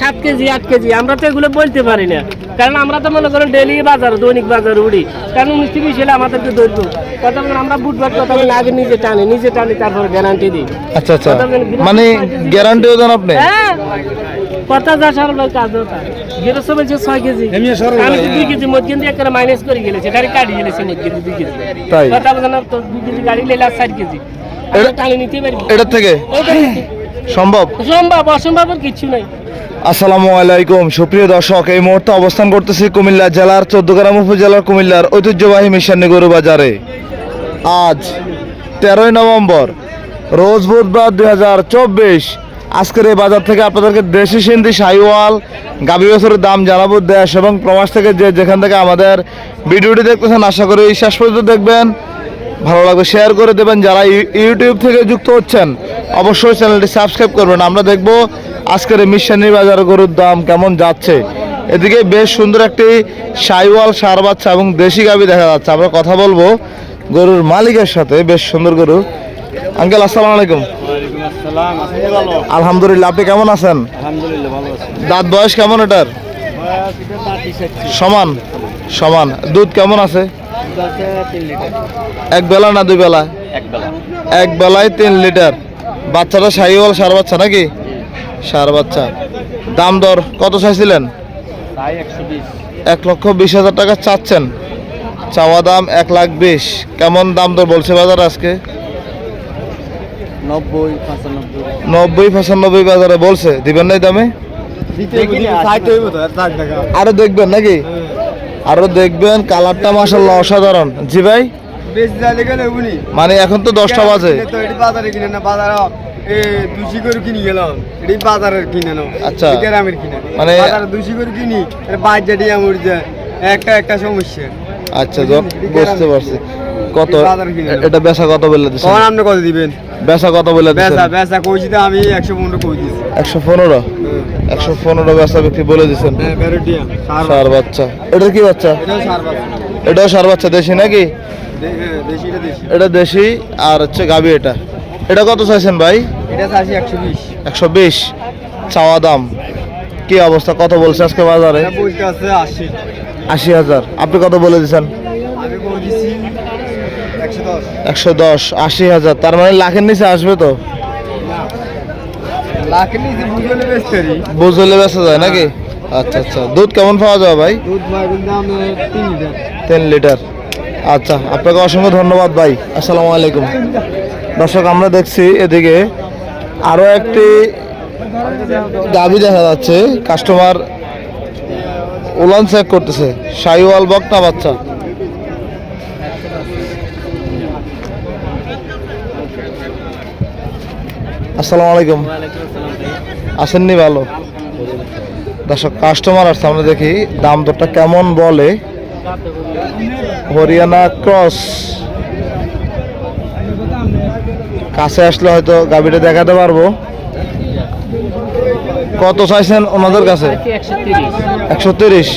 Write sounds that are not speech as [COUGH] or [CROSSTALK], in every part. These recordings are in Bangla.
সাত কেজি আট কেজি আমরা তো এগুলো বলতে পারি না। কারণ আমরা তো মনে করেন ডেলি বাজার দৈনিক বাজার উড়ি। কারণ উনিশ তিরিশ হলে আমাদেরকে দৈর্ঘ্য কথা বলেন আমরা বুধবার কথা বলে আগে নিজে টানি নিজে টানি তারপরে গ্যারান্টি দিই। আচ্ছা আচ্ছা। মানে গ্যারান্টিও দেন আপনি? হ্যাঁ। কথা যা সারা লোক কাজ ওটা গৃহস্থ বলছে ছয় কেজি। আমি তো দুই কেজি মধ্যে কিন্তু একটা মাইনাস করে গেলেছে গাড়ি কাটি গেলেছে মধ্যে দুই কেজি। কথা বলেন তো দুই কেজি গাড়ি লেলে ষাট কেজি। আমরা টানি নিতে পারি। এটার থেকে। সম্ভব? সম্ভব অসম্ভব কিছু নাই। আসসালামু আলাইকুম। সুপ্রিয় দর্শক এই মুহূর্তে অবস্থান করতেছি কুমিল্লা জেলার চোদ্দগ্রাম উপজেলার কুমিল্লার ঐতিহ্যবাহী মিশানি গরু বাজারে। আজ তেরোই নভেম্বর রোজ বুধবার দুই হাজার চব্বিশ। আজকের এই বাজার থেকে আপনাদেরকে দেশি সিন্ধি সাইওয়াল গাভী বছরের দাম জানাব দেশ এবং প্রবাস থেকে যে যেখান থেকে আমাদের ভিডিওটি দেখতেছেন আশা করি শেষ পর্যন্ত দেখবেন। ভালো লাগবে শেয়ার করে দেবেন যারা ইউ- ইউটিউব থেকে যুক্ত হচ্ছেন। অবশ্যই চ্যানেলটি সাবস্ক্রাইব করবেন। আমরা দেখব আজকের মিশানি বাজার গরুর দাম কেমন যাচ্ছে। এদিকে বেশ সুন্দর একটি সাইওয়াল সার বাচ্চা এবং দেশি গাভি দেখা যাচ্ছে। আমরা কথা বলব গরুর মালিকের সাথে। বেশ সুন্দর গরু। আঙ্কেল, আসসালামু আলাইকুম। আলহামদুলিল্লাহ, আপনি কেমন আছেন? দাঁত বয়স কেমন এটার? সমান? সমান। দুধ কেমন আছে? এক বেলা না দুই বেলা? এক বেলায় তিন লিটার। বাচ্চাটা সাইওয়াল সার বাচ্চা নাকি? সার বাচ্চা। দাম দর কত চাইছিলেন এক লক্ষ বিশ হাজার টাকা চাচ্ছেন। চাওয়া দাম এক লাখ বিশ। কেমন দাম দর বলছে বাজার আজকে? নব্বই পঁচানব্বই। নব্বই পঁচানব্বই বাজারে বলছে। দিবেন নাই দামে? আরও দেখবেন নাকি? আরও দেখবেন কালারটা মাসাল্লাহ অসাধারণ। জি ভাই? বেশি যাইলে গেলে উনি মানে এখন তো দশটা বাজে। তো? এটি বাজারে কিনে না বাজারে এ দুশি করে কিনি গেলাম। এটি বাজারের কিনে নাও। আচ্ছা। এটি গ্রামের কিনে মানে- বাজারে দুশি করে কিনি বাজারে আমার যায় একটা একটা সমস্যা। আচ্ছা বুঝতে পারছি। কত? কিনে। এটা বেচা কত বলে দিচ্ছেন কখন আপনি কত দিবেন? বেচা কত বলে বেচা বেচা কইছি তো আমি একশো পনেরো কই দিয়েছি একশো পনেরো? একশো পনেরো বেচা বিক্রি বলে দিচ্ছেন হ্যাঁ সার বাচ্চা। এটা কি বাচ্চা? এটাও সার বাচ্চা। এটাও সার বাচ্চা দেশি নাকি? হ্যাঁ, এটা দেশি? আর হচ্ছে গাবি এটা। এটা কত চাইছেন ভাই? একশো বিশ। চাওয়া দাম। কি অবস্থা? কত বলছে আজকে বাজারে? আশি। হাজার। আপনি কত বলে দিচ্ছেন একশো দশ। আশি হাজার। তার মানে লাখের নিচে আসবে তো? বুঝলে বেচা যায় নাকি? আচ্ছা আচ্ছা। দুধ কেমন পাওয়া যাবে ভাই? দুধ তিন লিটার। আচ্ছা আপনাকে অসংখ্য ধন্যবাদ ভাই। আসসালামু আলাইকুম। দর্শক, আমরা দেখছি এদিকে আরও একটি দাবি দেখা যাচ্ছে। কাস্টমার উলান চেক করতেছে। সাইওয়াল বকনা বাচ্চা। আসসালামু আলাইকুম। আসেননি ভালো। দর্শক কাস্টমার আসছে আমরা দেখি দাম দরটা কেমন বলে। হরিয়ানা ক্রস। কাছে আসলে হয়তো গাবিটা দেখাতে পারব। কত চাইছেন ওনাদের কাছে? একশো তিরিশ।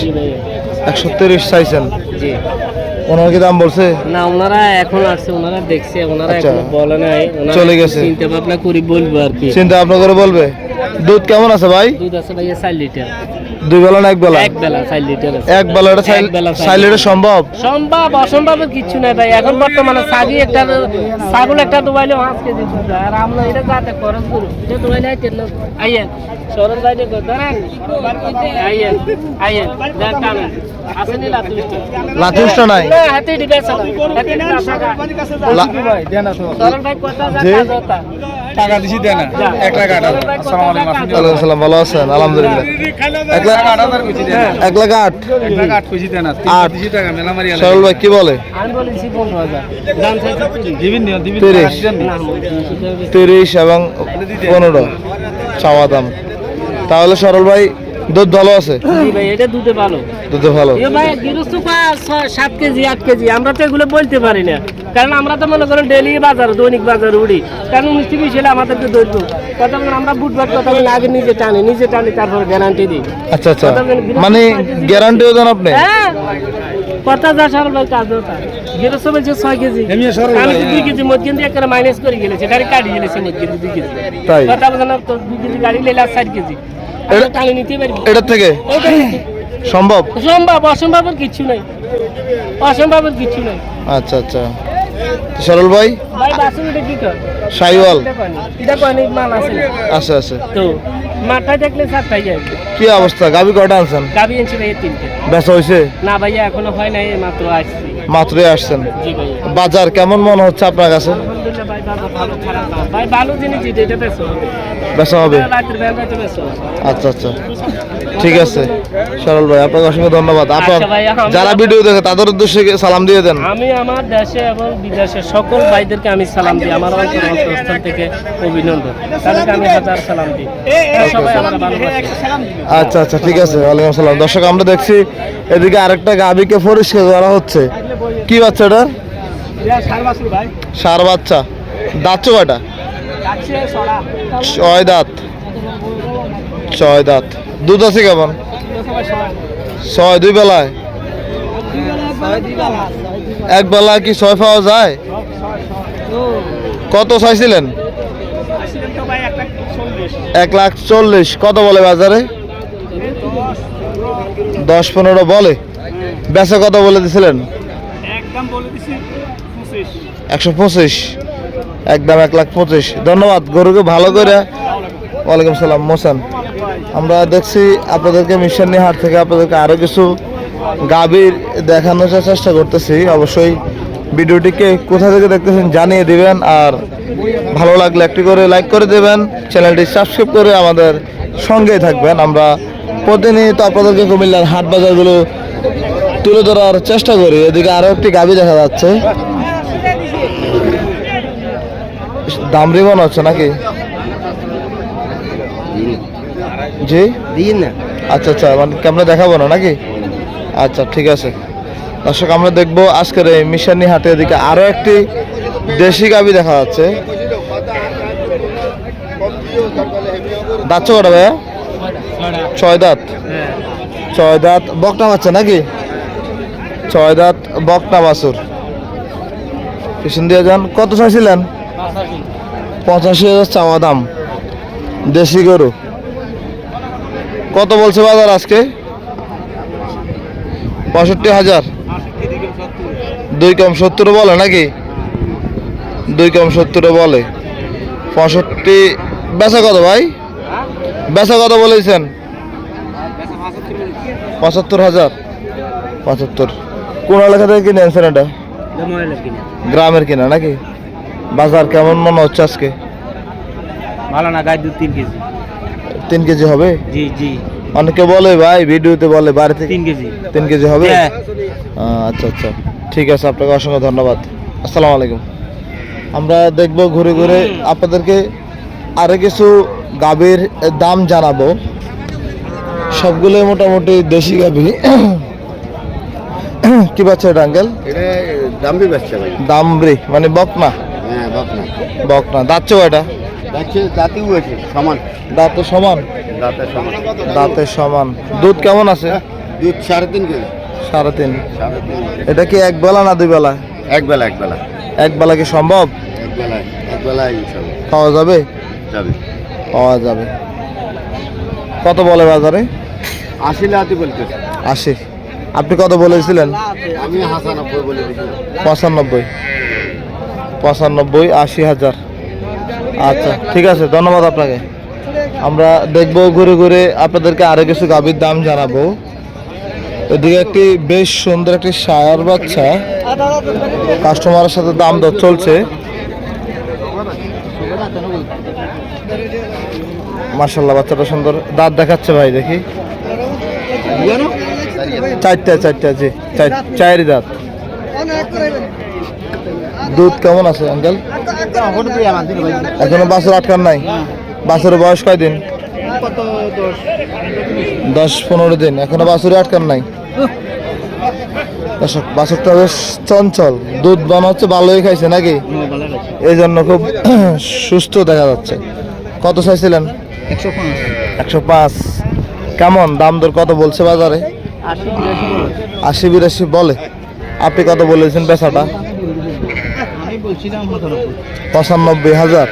একশো তিরিশ চাইছেন? ওনার কি দাম বলছে? না ওনারা এখন আসছে ওনারা দেখছে ওনারা আচ্ছা। বলে নাই। চলে গেছে। চিন্তা ভাবনা করি বলব আর কি। চিন্তা ভাবনা করে বলবে? দুধ কেমন আছে ভাই? দুধ আছে ভাইয়া চার লিটার। দুই বেলা না এক বেলা? এক বেলা চার লিটার এক বেলা এটা চার সম্ভব? সম্ভব অসম্ভবের কিছু নাই ভাই। এখন বর্তমানে ছাগি একটা ছাগল একটা দুবাইলে পাঁচ কেজি দুধ। আর আমরা এটা যাতে খরচ করু। এটা দুবাইলে আইয়েন। সরল কর ধরেন। আইয়েন। আইয়েন। দেখ টানেন নাই? ভাই। টাকা দিছি এক লাখ আট আসসালামু ভালো আছেন? আলহামদুলিল্লাহ। এক লাখ এক লাখ আট। আট। সরল ভাই, কি বলে? তিরিশ। তিরিশ এবং পনেরো। চাওয়া দাম। তাহলে সরল ভাই দুধ ভালো আছে? জি ভাই এটা দুধে ভালো। দুধে ভালো। এ ভাই গৃহস্থ পাঁচ ছয় সাত কেজি আট কেজি আমরা তো এগুলো বলতে পারি না। কারণ আমরা তো মনে করেন ডেলি বাজার দৈনিক বাজার উড়ি। কারণ উনিশ তিরিশ হলে আমাদেরকে দৈর্ঘ্য। কথা বলেন আমরা বুধবার কথা বলে আগে নিজে টানি নিজে টানি তারপরে গ্যারান্টি দিই। আচ্ছা আচ্ছা। মানে গ্যারান্টিও দেন আপনি? হ্যাঁ। কথা যা সার ভাই কাজ ওটা গেরস্ত বলছে ছয় কেজি। আমি তো দুই কেজি মধ্যে দিয়ে একটা মাইনাস করে গেলেছে। গাড়ি কাটি গেলেছে মধ্যে দুই কেজি। কথা বলছে না তো দুই কেজি গাড়ি লেলে আর চার কেজি। এটা- টানি নিতে পারবি। এটার থেকে। সম্ভব? অসম্ভব অসম্ভবের কিছু নাই। অসম্ভবের কিছু নাই। আচ্ছা আচ্ছা। সরল ভাই? সাইওয়াল। আছে আছে তো মাথায় দেখলে যায়। কি অবস্থা? গাবি কয়টা আনছেন? গাবি ভাই তিনটে। বেচা হয়েছে না ভাইয়া এখনও হয় নাই মাত্র আসছি। মাত্রই আসছেন। বাজার কেমন মনে হচ্ছে আপনার কাছে? ভাই ভালো জিনিস এটা হবে। বেচা হবে? আচ্ছা আচ্ছা। ঠিক আছে। সরল ভাই আপনাকে অসংখ্য ধন্যবাদ। আপনার আচ্ছা যারা ভিডিও দেখে তাদের উদ্দেশ্যে সালাম দিয়ে দেন? আমি আমার দেশে এবং বিদেশে সকল ভাইদেরকে আমি সালাম দিই। আমার অন্তর অন্তরস্থল থেকে অভিনন্দন। তাদেরকে আমি হাজার সালাম দিই। সবাই আমার আচ্ছা আচ্ছা ঠিক আছে ওয়ালাইকুম আসসালাম। দর্শক আমরা দেখছি এদিকে আরেকটা গাবিকে পরিষ্কার করা হচ্ছে। কি বাচ্চা এটা সার বাচ্চা। দাঁতছো কয়টা ছয় দাঁত। ছয় দাঁত। দুধ আছে কেমন? ছয় দুই বেলায়? এক বেলা কি ছয় পাওয়া যায়? কত চাইছিলেন? এক লাখ চল্লিশ। কত বলে বাজারে? দশ পনেরো বলে। বেচা কত বলে দিছিলেন? একশো পঁচিশ। একদম এক লাখ পঁচিশ। ধন্যবাদ, গরুকে ভালো করে। ওয়ালাইকুম সালাম, মোসান। আমরা দেখছি আপনাদেরকে মিশানি হাট থেকে আপনাদেরকে আরও কিছু গাভীর দেখানোর চেষ্টা করতেছি। অবশ্যই ভিডিওটিকে কোথা থেকে দেখতেছেন জানিয়ে দিবেন, আর ভালো লাগলে একটি করে লাইক করে দেবেন। চ্যানেলটি সাবস্ক্রাইব করে আমাদের সঙ্গেই থাকবেন। আমরা প্রতিনিয়ত আপনাদেরকে কুমিল্লার হাট বাজারগুলো তুলে ধরার চেষ্টা করি। এদিকে আরও একটি গাভী দেখা যাচ্ছে। দামরি মনে হচ্ছে নাকি? জি? দিন। আচ্ছা আচ্ছা মানে ক্যামেরা দেখাবো না নাকি? আচ্ছা ঠিক আছে। দর্শক আমরা দেখব আজকের এই মিশানি হাটের এদিকে আরও একটি দেশি গাবি দেখা যাচ্ছে। দাঁত কটা ভাইয়া? ছয় দাঁত। ছয় দাঁত বকনা বাচ্চা নাকি? ছয় দাঁত বকনা বাছুর। পিছন দিয়ে যান। কত চাইছিলেন পঁচাশি হাজার চাওয়া দাম। দেশি গরু। কত বলছে বাজার আজকে? পঁয়ষট্টি হাজার। দুই কম সত্তর বলে নাকি? দুই কম সত্তর বলে। পঁয়ষট্টি বেচা কত ভাই? বেচা কত বলেছেন? পঁচাত্তর হাজার। পঁচাত্তর। কোন এলাকা থেকে কিনে আনছেন এটা? গ্রামের কিনা নাকি? বাজার কেমন মনে হচ্ছে আজকে? ভালো না গায়ে দু তিন কেজি। তিন কেজি হবে? জি জি। অনেকে বলে ভাই ভিডিওতে বলে বাড়িতে তিন কেজি। তিন কেজি হবে? হ্যাঁ। আচ্ছা আচ্ছা। ঠিক আছে আপনাকে অসংখ্য ধন্যবাদ। আসসালামু আলাইকুম। আমরা দেখব ঘুরে ঘুরে আপনাদেরকে আরও কিছু গাভীর দাম জানাব। সবগুলো মোটামুটি দেশি গাভী। কি পাচ্ছে এটা আঙ্কেল? এটা দামবি বাচ্চা ভাই। দামরি মানে বকনা? হ্যাঁ বকনা। দাঁতছো সমান। দাঁতে সমান? সমান। দাঁতে সমান। দুধ কেমন আছে? দুধ সাড়ে তিন কেজি। সাড়ে তিন। এটা কি এক বেলা না দুই বেলা? এক বেলা এক বেলা। এক বেলা কি সম্ভব? এক বেলায় এক বেলায় পাওয়া যাবে? যাবে। পাওয়া যাবে। কত বলে বাজারে? আশি লাতি বলতেছে। আশি। আপনি কত বলেছিলেন? আমি হাসানব্বই বলে পঁচানব্বই। পঁচানব্বই আশি হাজার। আচ্ছা ঠিক আছে, ধন্যবাদ আপনাকে। আমরা দেখব ঘুরে ঘুরে আপনাদেরকে আরও কিছু গাভীর দাম জানাব। এদিকে একটি বেশ সুন্দর একটি সায়ার বাচ্চা। কাস্টমারের সাথে দাম দর চলছে। মার্শাল্লাহ বাচ্চাটা সুন্দর। দাঁত দেখাচ্ছে ভাই, দেখি। চারটা চারটা, জি, চার- চারি দাঁত। দুধ কেমন আছে, আঙ্কেল? এখনও বাছুর আটকান নাই? বাছুরের বয়স কয়দিন দশ পনেরো দিন। এখনও বাছুরে আটকান নাই? বাছুরটা বেশ চঞ্চল। দুধ বানা হচ্ছে, ভালোই খাইছে নাকি? এই জন্য খুব [CLEARS THROAT] সুস্থ দেখা যাচ্ছে। কত চাইছিলেন? একশো পাঁচ। কেমন? দাম দর কত বলছে বাজারে? আশি বিরাশি বলে। আপনি কত বলেছেন পেশাটা পঁচানব্বই হাজার।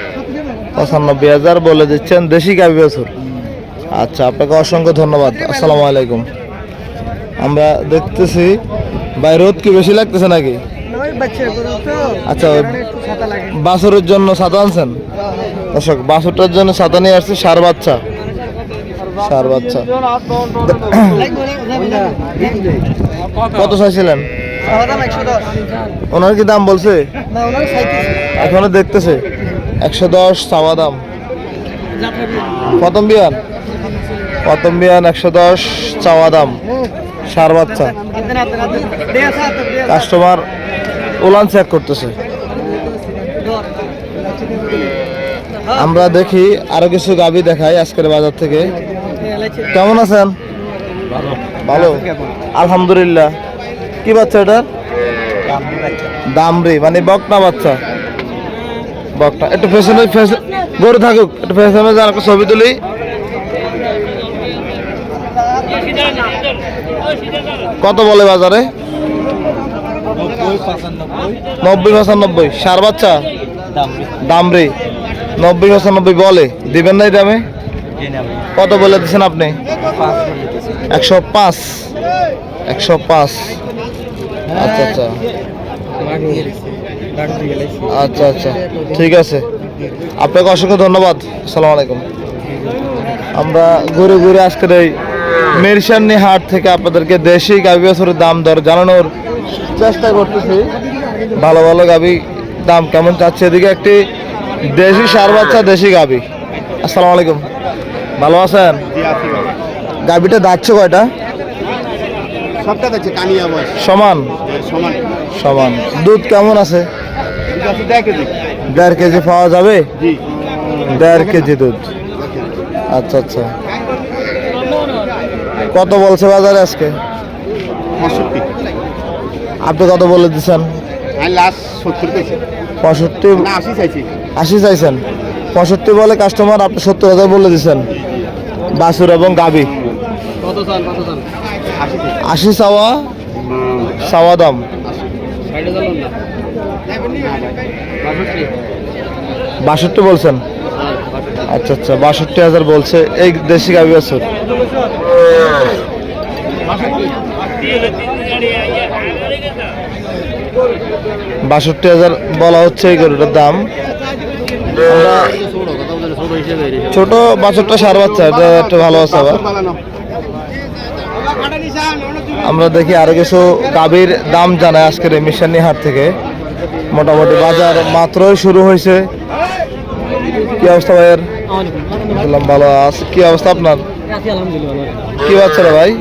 পঁচানব্বই হাজার বলে দিচ্ছেন দেশি গাভি বছর। আচ্ছা আপনাকে অসংখ্য ধন্যবাদ। আসসালামু আলাইকুম। আমরা দেখতেছি, ভাই, রোদ কি বেশি লাগতেছে নাকি? আচ্ছা বাছরের জন্য ছাতা আনছেন? দর্শক, বাছরটার জন্য ছাতা নিয়ে আসছে সার বাচ্চা। সার বাচ্চা। কত চাইছিলেন? ওনার কি দাম বলছে? এখনও দেখতেছে। একশো দশ চাওয়া দাম। প্রথম বিয়ান? প্রথম বিয়ান একশো দশ চাওয়া দাম। সার বাচ্চা। কাস্টমার ওলান চেক করতেছে। আমরা দেখি আরও কিছু গাবি দেখাই আজকের বাজার থেকে। কেমন আছেন? ভালো। আলহামদুলিল্লাহ। কি বাচ্চা এটার? দামরি মানে বকনা বাচ্চা। বকনা, একটু ফেশনে গরু থাকুক, একটু যান, একটা ছবি তুলি। কত বলে বাজারে? নব্বই পঁচানব্বই। সার বাচ্চা? দামরি নব্বই পঁচানব্বই বলে। দিবেন না এই দামে কত বলে দিচ্ছেন আপনি? একশো পাঁচ। একশো পাঁচ। আচ্ছা আচ্ছা। আচ্ছা আচ্ছা। ঠিক আছে। আপনাকে অসংখ্য ধন্যবাদ। আসসালামু আলাইকুম। আমরা ঘুরে ঘুরে আজকের এই মেরসান্নি হাট থেকে আপনাদেরকে দেশি গাভি বছরের দাম দর জানানোর চেষ্টা করতেছি। ভালো ভালো গাভি দাম কেমন চাচ্ছে? এদিকে একটি দেশি সার বাচ্চা দেশি গাভি আসসালামু আলাইকুম। ভালো আছেন? গাভিটা দাচ্ছে কয়টা? সবটা দেখছে কানিয়া বয়স। সমান? সমান। সমান। দুধ কেমন আছে? দেড় কেজি। পাওয়া যাবে? দেড় কেজি দুধ। আচ্ছা আচ্ছা। কত বলছে বাজারে আজকে? আপনি কত বলে দিচ্ছেন পঁয়ষট্টি? আশি আশি চাইছেন? পঁয়ষট্টি বলে কাস্টমার আপনি সত্তর হাজার বলে দিচ্ছেন বাসুর এবং গাবি কত চান কত চান? আশি চাওয়া চাওয়া দাম। বাষট্টি বলছেন? আচ্ছা আচ্ছা বাষট্টি হাজার বলছে। এই দেশি গাবি বাছুর বাষট্টি হাজার বলা হচ্ছে এই গরুটার দাম। ছোট বাছরটা সার বাচ্চা এটা একটা ভালো আছে আবার। আমরা দেখি আরও কিছু গাভীর দাম জানাই আজকের এই মিশানি হাট থেকে। মোটামুটি বাজার মাত্রই শুরু হয়েছে। কি অবস্থা ভাইয়ের? বললাম ভালো আছে। কি অবস্থা আপনার? কি বাচ্চা রে ভাই?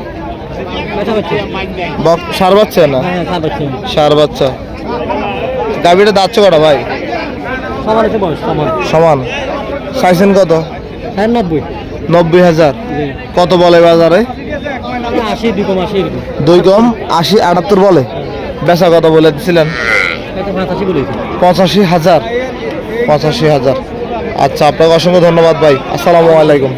সার বাচ্চা না? হ্যাঁ সার বাচ্চা। গাভীটা দাচ্ছে কটা ভাই? সমান চাইছেন কত? হ্যাঁ নব্বই। নব্বই হাজার। কত বলে বাজারে? দুই কম আশি আটাত্তর বলে। বেচা কত বলে দিছিলেন। পঁচাশি পঁচাশি হাজার। পঁচাশি হাজার। আচ্ছা আপনাকে অসংখ্য ধন্যবাদ ভাই। আসসালামু আলাইকুম।